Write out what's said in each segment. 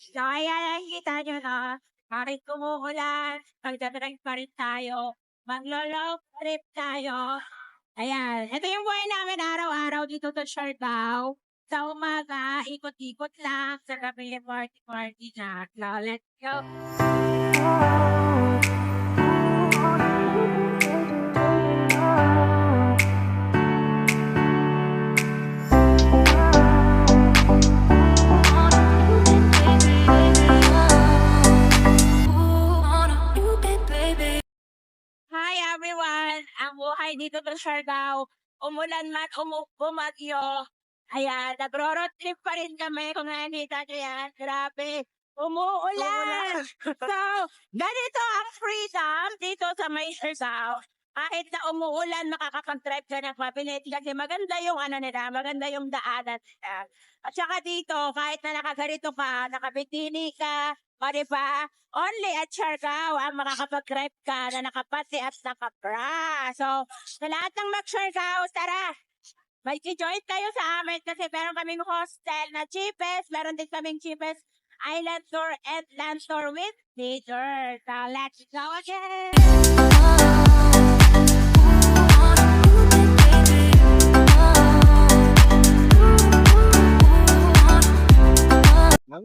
So, ayan, nakikita nyo na, kahit kumukulan, magdadrive pa rin tayo, maglo-long trip tayo. Ayan, ito yung buhay namin araw-araw dito sa Siargao. Sa umaga, ikot-ikot lang, sa gabi, party-party na. So, let's go. Hi buhay dito sa Siargao, umulan man, umu bumagyo. Ayan, nagro-road trip pa rin kami kung nakikita nyo yan. Grabe, umuulan! so, ganito ang freedom dito sa may Siargao. Kahit na umuulan, makakapag-drive ka ng mabilis kasi maganda yung ano nila, maganda yung daanan nila. At saka dito, kahit na nakagarito ka, nakabitini ka, o di ba? Only at Siargao ang makakapag-drive ka na nakapati at nakapra. So, sa lahat ng mag-Siargao, tara! Mag-join tayo sa amin kasi meron kaming hostel na cheapest. Meron din kaming cheapest island tour and land tour with nature. So, let's go again!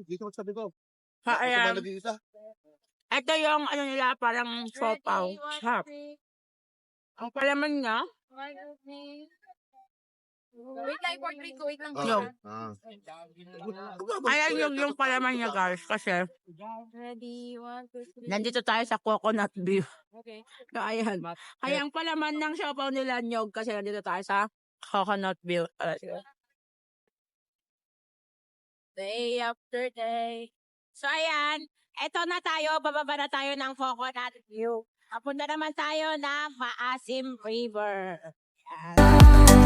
Dito sabi ko. Ha, Ako ayan. Ito yung ano nila, parang sopaw. Sarap. Ang palaman niya, Wait lang, for three ko, wait lang. Yo. Ah. ayan yung, yung palaman niya guys. Kasi Ready, one, two, three. nandito tayo sa coconut view. Okay. So, ayan. Kaya ang palaman ng siopaw nila nyog kasi nandito tayo sa coconut view. Uh, day after day. So, ayan. Eto na tayo. Bababa na tayo ng coconut view. Papunta naman tayo ng Maasim River. Ayan.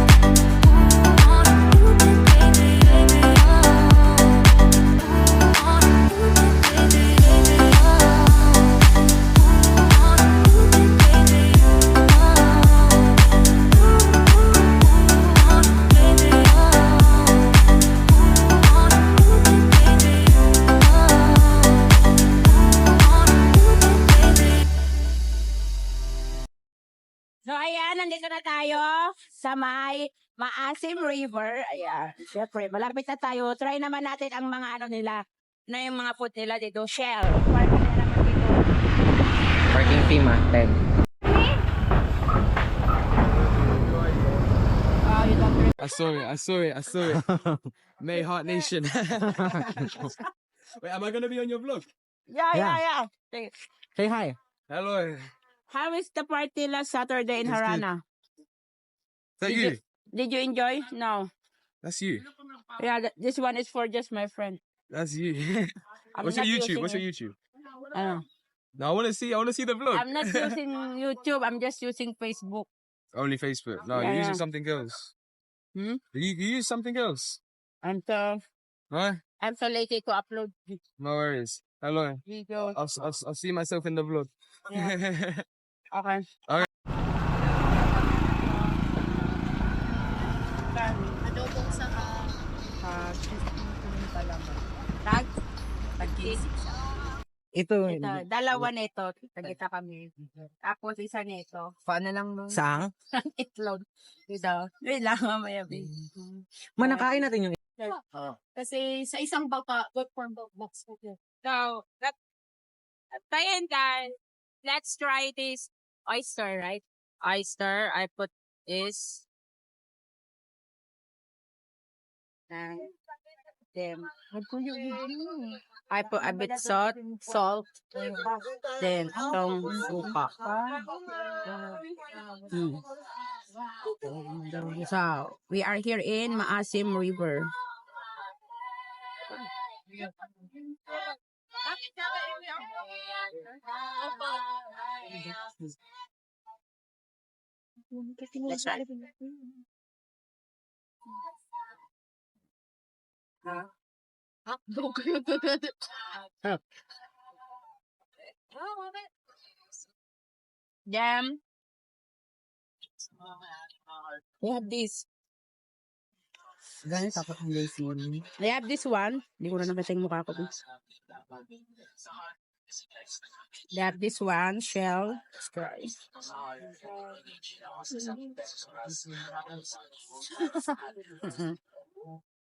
Nandito na tayo sa may Maasim River. Ayan, syempre, malapit na tayo. Try naman natin ang mga ano nila, na yung mga food nila dito. Shell. Park na naman dito. Parking fee ma, 10. Ah, you don't I saw it. I saw it. I saw it. May Heart Nation. Wait, am I gonna be on your vlog? Yeah, yeah, Yeah. yeah. Sige. Say hi. Hello. How is the party last Saturday in It's good. Harana? That Did you? Did you enjoy? No. That's you. Yeah, th- this one is for just my friend. That's you. What's your YouTube? What's your. YouTube? Ano? No, I want to see. I want to see the vlog. I'm not using YouTube. I'm just using Facebook. Only Facebook. No, Yeah, you're using yeah. something else. Hmm? You, you use something else. I'm so Right? I'm so lazy to upload No worries. Hello. videos. I'll, I'll, I'll see myself in the vlog. Yeah. Okay. Okay. Ito, Ito, dalawa nito. Tagita kami. Tapos isa nito. paano lang mo? Sang? Itlog. Ito. Wait lang, mamaya. babe. Manakain natin yung Kasi sa isang baka, good for box. Okay. So, that, tayo guys. Let's try this oyster, right? Oyster. I put this. And then, I put a bit salt, salt, then itong suka. Mm. So, we are here in Maasim River. Let's Jam. We have this. Ganyan tapos ang lazy one. I have this one. Hindi ko na nakita yung mukha ko. I have this one, shell. Mhm.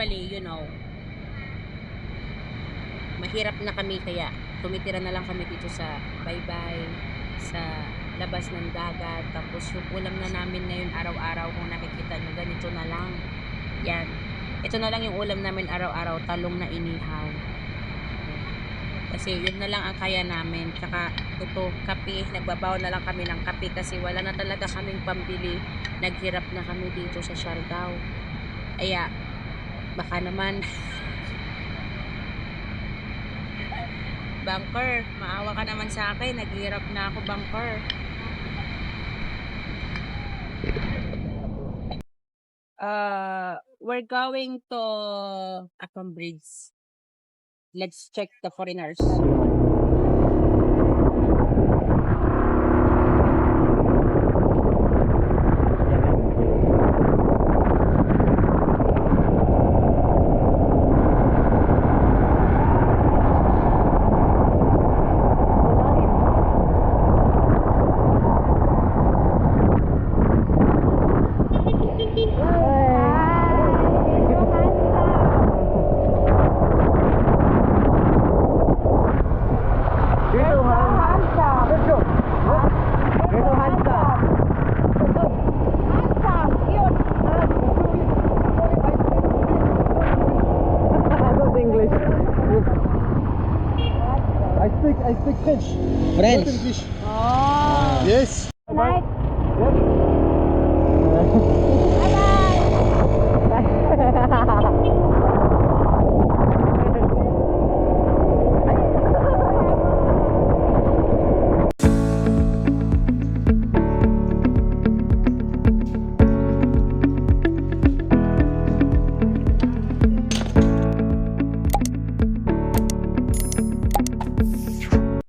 Actually, you know, mahirap na kami kaya tumitira na lang kami dito sa baybay, sa labas ng dagat. Tapos yung ulam na namin ngayon araw-araw kung nakikita nyo, ganito na lang. Yan. Ito na lang yung ulam namin araw-araw, talong na inihaw. Kasi yun na lang ang kaya namin. Tsaka ito, kape. Nagbabaw na lang kami ng kape kasi wala na talaga kaming pambili. Naghirap na kami dito sa Siargao. Kaya, baka naman Banker, maawa ka naman sa akin. Naghirap na ako, banker. Uh, we're going to Akam Bridge. Let's check the foreigners. Speak, I speak French. French. Fluent English. Oh! Ah. Yes.